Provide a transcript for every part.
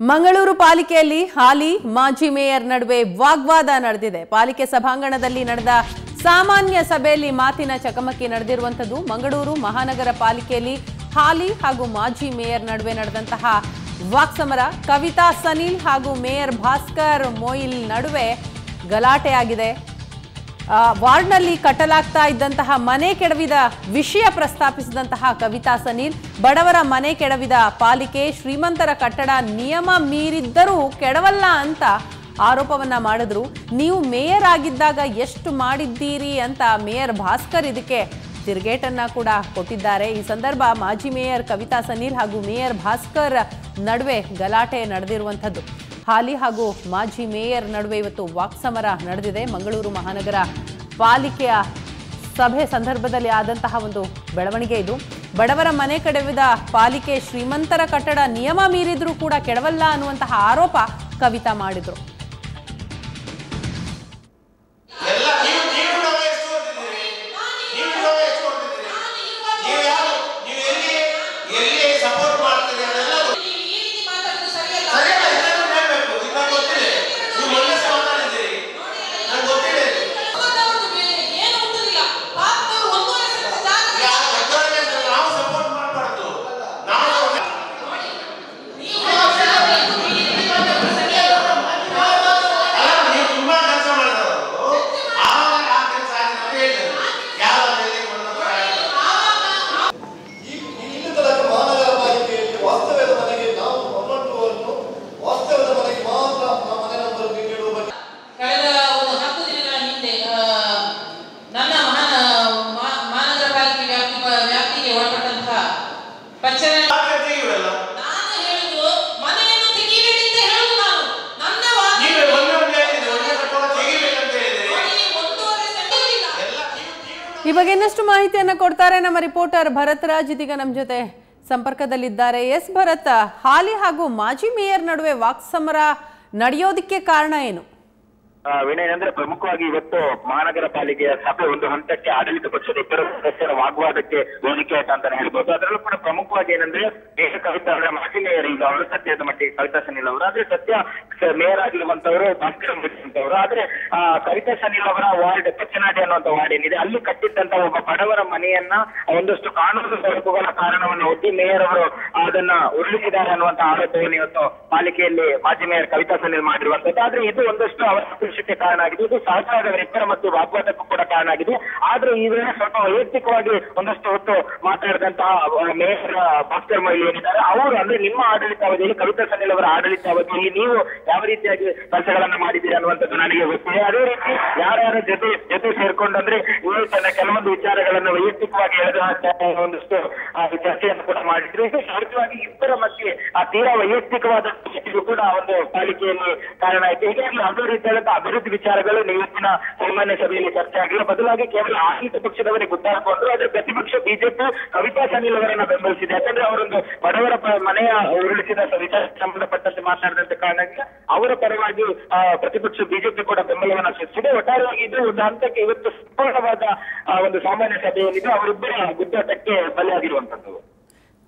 ಮಂಗಳೂರು ಪಾಲಿಕೆಯಲ್ಲಿ ಹಾಲಿ ಮಾಜಿ ಮೇಯರ್ ನಡುವೆ ವಾಗ್ವಾದ ನಡೆದಿದೆ. ಪಾಲಿಕೆ ಸಭಾಂಗಣದಲ್ಲಿ ನಡೆದ ಸಾಮಾನ್ಯ ಸಭೆಯಲ್ಲಿ ಮಾತಿನ ಚಕಮಕಿ ನಡೆದಿರುವಂಥದ್ದು. ಮಂಗಳೂರು ಮಹಾನಗರ ಪಾಲಿಕೆಯಲ್ಲಿ ಹಾಲಿ ಹಾಗೂ ಮಾಜಿ ಮೇಯರ್ ನಡುವೆ ನಡೆದಂತಹ ವಾಕ್ಸಮರ. ಕವಿತಾ ಸನಿಲ್ ಹಾಗೂ ಮೇಯರ್ ಭಾಸ್ಕರ್ ಮೊಯಿಲ್ ನಡುವೆ ಗಲಾಟೆ ಆಗಿದೆ ಆ, ವಾರ್ಡ್ನಲ್ಲಿ ಕಟ್ಟಲಾಗ್ತಾ ಇದ್ದಂತಹ ಮನೆ ಕೆಡವಿದ ವಿಷಯ ಪ್ರಸ್ತಾಪಿಸಿದಂತಹ ಕವಿತಾ ಸನೀಲ್, ಬಡವರ ಮನೆ ಕೆಡವಿದ ಪಾಲಿಕೆ, ಶ್ರೀಮಂತರ ಕಟ್ಟಡ ನಿಯಮ ಮೀರಿದ್ದರೂ ಕೆಡವಲ್ಲ ಅಂತ ಆರೋಪವನ್ನ ಮಾಡಿದ್ರು. ನೀವು ಮೇಯರ್ ಆಗಿದ್ದಾಗ ಎಷ್ಟು ಮಾಡಿದ್ದೀರಿ ಅಂತ ಮೇಯರ್ ಭಾಸ್ಕರ್ ಇದಕ್ಕೆ ತಿರುಗೇಟನ್ನ ಕೂಡ ಕೊಟ್ಟಿದ್ದಾರೆ. ಈ ಸಂದರ್ಭ ಮಾಜಿ ಮೇಯರ್ ಕವಿತಾ ಸನೀಲ್ ಹಾಗೂ ಮೇಯರ್ ಭಾಸ್ಕರ್ ನಡುವೆ ಗಲಾಟೆ ನಡೆದಿರುವಂಥದ್ದು. ಹಾಲಿ ಹಾಗೂ ಮಾಜಿ ಮೇಯರ್ ನಡುವೆ ಇವತ್ತು ವಾಕ್ಸಮರ ನಡೆದಿದೆ. ಮಂಗಳೂರು ಮಹಾನಗರ ಪಾಲಿಕೆಯ ಸಭೆ ಸಂದರ್ಭದಲ್ಲಿ ಆದಂತಹ ಒಂದು ಬೆಳವಣಿಗೆ ಇದು. ಬಡವರ ಮನೆ ಕಡೆವಿದ ಪಾಲಿಕೆ ಶ್ರೀಮಂತರ ಕಟ್ಟಡ ನಿಯಮ ಮೀರಿದ್ರೂ ಕೂಡ ಕೆಡವಲ್ಲ ಅನ್ನುವಂತಹ ಆರೋಪ ಕವಿತಾ ಮಾಡಿದ್ರು ಎಲ್ಲ ನೀವು ನೀವು ಕೂಡ ಎಷ್ಟು ಕೊಡ್ತಿದ್ದೀರಿ ನೀವು ಕೂಡ ಎಷ್ಟು ಕೊಡ್ತಿದ್ದೀರಿ ನೀವು ಯಾರು ನೀವು ಎಲ್ಲಿ ಎಲ್ಲಿ ಸಪೋರ್ಟ್ ಮಾಡ್ತೀರಿ ಅದೆಲ್ಲ ಗೊತ್ತು. ಸರಿಯಲ್ಲ ಇದನ್ನು ಹೇಳ್ಬೇಕು ಇದು ನಂಗೆ ಗೊತ್ತಿದೆ ನೀವು ಮೊನ್ನೆ ಸಹ ಮಾತಾಡಿದ್ದೀರಿ ನಂಗೆ ಗೊತ್ತಿದೆ ಇದು. ಯಾರು ದೊಡ್ಡವರಿಗೆ ಅಂತ ನಾವು ಸಪೋರ್ಟ್ ಮಾಡಬಾರ್ದು ನಾವು ಅಲ್ಲ ನೀವು ತುಂಬಾ ಕೆಲಸ ಮಾಡಿದವರು ಆವಾಗ ಆ ಕೆಲಸ ಆಗಿದೆ ಅಂತ ಹೇಳಿದ್ರು ಯಾವ ಬೆಲೆ ಕೊಂಡದ್ದು ಈ ಇನ್ನು ತನಕ ಮಹಾನಗರ ಪಾಲಿಕೆಯಲ್ಲಿ ವಾಸ್ತವ್ಯದ ಮನೆಗೆ ನಾವು ಮೊಮ್ಮಟ್ಟುವನ್ನು ವಾಸ್ತವ್ಯದ ಮನೆಗೆ ಮಾತ್ರ ನಮ್ಮ ಮನೆ ನಂಬರ್ ನೀಡುವ ಬಗ್ಗೆ ಕಳೆದ ಒಂದು ಹತ್ತು ದಿನಗಳ ಹಿಂದೆ ಆ, ನನ್ನ ಮಹಾನ ಮಾ- ಮಹಾನಗರ ಪಾಲಿಕೆ ವ್ಯಾಪ್ತಿ ವ್ಯಾಪ್ತಿಗೆ ಒಳಪಟ್ಟಂತಹ ಪಚ್ಚನ ಮಾತಾಡ್ತೀವಿ ಇವೆಲ್ಲ ನಾನು ಹೇಳುದು ಮನೆಯನ್ನು ತೆಗೀಬೇಡಿ ಅಂತ ಹೇಳುದು ನಾನು ನನ್ನ ವಾದ ನೀವು ಒಂದೇ ಒಂದು ಹೇಳಿದ್ರಿ ಒಂದೇ ಕಟ್ಟಡ ತೆಗಿಬೇಕಂತ ಹೇಳಿದ್ರಿ ಮನೆಗೆ ಒಂದೂವರೆ ಸೆಂಟ್ ಇಲ್ಲ. ಎಲ್ಲ ನೀವು ನೀವು ಈ ಬಗ್ಗೆ ಇನ್ನಷ್ಟು ಮಾಹಿತಿಯನ್ನು ಕೊಡ್ತಾರೆ ನಮ್ಮ ರಿಪೋರ್ಟರ್ ಭರತ್ ರಾಜ್ ಇದೀಗ ನಮ್ಮ ಜೊತೆ ಸಂಪರ್ಕದಲ್ಲಿದ್ದಾರೆ. ಎಸ್ ಭರತ್, ಹಾಲಿ ಹಾಗೂ ಮಾಜಿ ಮೇಯರ್ ನಡುವೆ ವಾಕ್ಸಮರ ನಡೆಯೋದಕ್ಕೆ ಕಾರಣ ಏನು? ವಿನಯ್ ಅಂದ್ರೆ ಪ್ರಮುಖವಾಗಿ ಇವತ್ತು ಮಹಾನಗರ ಪಾಲಿಕೆಯ ಸಭೆ ಒಂದು ಹಂತಕ್ಕೆ ಆಡಳಿತ ಪಕ್ಷದ ಇಬ್ಬರು ಸದಸ್ಯರ ವಾಗ್ವಾದಕ್ಕೆ ವೇದಿಕೆ ಆಯ್ತು ಅಂತಾನೆ ಹೇಳ್ಬೋದು. ಅದರಲ್ಲೂ ಕೂಡ ಪ್ರಮುಖವಾಗಿ ಏನಂದ್ರೆ ಮೇಯರ್ ಕವಿತಾ ಅವರ ಮಹಿಳೆಯರು ಈಗ ಅವರು ಸತ್ಯದ ಮಟ್ಟಿಗೆ ಕವಿತಾ ಸನಿಲ್ ಅವರು. ಆದ್ರೆ ಸತ್ಯ ಮೇಯರ್ ಆಗಿರುವಂತವರು ಭಾಸ್ಕರ್ ಅಂತವರು ಆದ್ರೆ ಆ, ಕವಿತಾ ಸನಿಲ್ ಅವರ ವಾರ್ಡ್ ಪಚ್ಚನಾಡಿ ಅನ್ನುವಂತ ವಾರ್ಡ್ ಏನಿದೆ ಅಲ್ಲಿ ಕಟ್ಟಿದ್ದಂತ ಒಬ್ಬ ಬಡವರ ಮನೆಯನ್ನ ಒಂದಷ್ಟು ಕಾನೂನು ಸರಕುಗಳ ಕಾರಣವನ್ನು ಒಡ್ಡಿ ಮೇಯರ್ ಅವರು ಅದನ್ನ ಉರುಳಿಸಿದ್ದಾರೆ ಅನ್ನುವಂತ ಆರೋಪವನ್ನು ಇವತ್ತು ಪಾಲಿಕೆಯಲ್ಲಿ ಮಾಜಿ ಮೇಯರ್ ಕವಿತಾ ಸನಿಲ್ ಮಾಡಿರುವಂತದ್ದು. ಆದ್ರೆ ಇದು ಒಂದಷ್ಟು ಅವರ ಆಕ್ರೋಶಕ್ಕೆ ಕಾರಣ ಆಗಿದೆ. ಇದು ಸಹಜವಾದವರಿಬ್ಬರ ಮತ್ತು ವಾಗ್ವಾದಕ್ಕೂ ಕೂಡ ಕಾರಣ ಆಗಿದೆ. ಆದ್ರೆ ಈ ವೇಳೆ ಸ್ವಲ್ಪ ವೈಯಕ್ತಿಕವಾಗಿ ಒಂದಷ್ಟು ಹೊತ್ತು ಮಾತಾಡಿದಂತಹ ಮೇಯರ್ ಭಾಸ್ಕರ್ ಮೊಯ್ಲಿ ಏನಿದ್ದಾರೆ, ಅವರು ಅಂದ್ರೆ ನಿಮ್ಮ ಆಡಳಿತಾವಧಿಯಲ್ಲಿ ಕವಿತಾ ಸನಿಲ್ ಅವರ ಆಡಳಿತಾವಧಿಯಲ್ಲಿ ನೀವು ಯಾವ ರೀತಿಯಾಗಿ ಕೆಲಸಗಳನ್ನ ಮಾಡಿದ್ದೀರಿ ಅನ್ನುವಂಥದ್ದು ನನಗೆ ಗೊತ್ತಿದೆ. ಅದೇ ರೀತಿ ಯಾರ್ಯಾರ ಜೊತೆ ಜೊತೆ ಸೇರ್ಕೊಂಡಂದ್ರೆ ನೀವು ತನ್ನ ಕೆಲವೊಂದು ವಿಚಾರಗಳನ್ನು ವೈಯಕ್ತಿಕವಾಗಿ ಹೇಳಿದ ಒಂದಷ್ಟು ಚರ್ಚೆಯನ್ನು ಕೂಡ ಮಾಡಿದ್ರು. ಸಹಜವಾಗಿ ಇಬ್ಬರ ಮಧ್ಯೆ ಆ ತೀರಾ ವೈಯಕ್ತಿಕವಾದ ಕೂಡ ಒಂದು ಪಾಲಿಕೆಯಲ್ಲಿ ಕಾರಣ ಆಯ್ತು. ಹೀಗಾಗಿ ಅದೇ ರೀತಿಯಾದಂತಹ ಅಭಿವೃದ್ಧಿ ವಿಚಾರಗಳು ಇವತ್ತಿನ ಸಾಮಾನ್ಯ ಸಭೆಯಲ್ಲಿ ಚರ್ಚೆ ಆಗಿಲ್ಲ. ಬದಲಾಗಿ ಕೇವಲ ಆಡಳಿತ ಪಕ್ಷದವರೇ ಗುದ್ದಾಡಿಕೊಂಡ್ರು ಆದ್ರೆ ಪ್ರತಿಪಕ್ಷ ಬಿಜೆಪಿ ಕವಿತಾ ಸನಿಲ್ ಅವರನ್ನ ಬೆಂಬಲಿಸಿದೆ. ಯಾಕಂದ್ರೆ ಅವರೊಂದು ಬಡವರ ಮನೆಯ ಉರುಳಿಸಿದ ವಿಚಾರ ಸಂಬಂಧಪಟ್ಟಂತೆ ಮಾತನಾಡಿದಂತ ಕಾರಣಕ್ಕೆ ಅವರ ಪರವಾಗಿ ಪ್ರತಿಪಕ್ಷ ಬಿಜೆಪಿ ಕೂಡ ಬೆಂಬಲವನ್ನ ಸೂಚಿಸಿದೆ. ಒಟ್ಟಾರೆಯಾಗಿ ಇದು ಒಂದು ಹಂತಕ್ಕೆ ಇವತ್ತು ಸಂಪೂರ್ಣವಾದ ಒಂದು ಸಾಮಾನ್ಯ ಸಭೆಯಲ್ಲಿದ್ದು ಅವರಿಬ್ಬರ ಗುದ್ದಾಟಕ್ಕೆ ಬಲಿಯಾಗಿರುವಂತದ್ದು.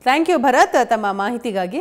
ಥ್ಯಾಂಕ್ ಯು ಭರತ್ ತಮ್ಮ ಮಾಹಿತಿಗಾಗಿ.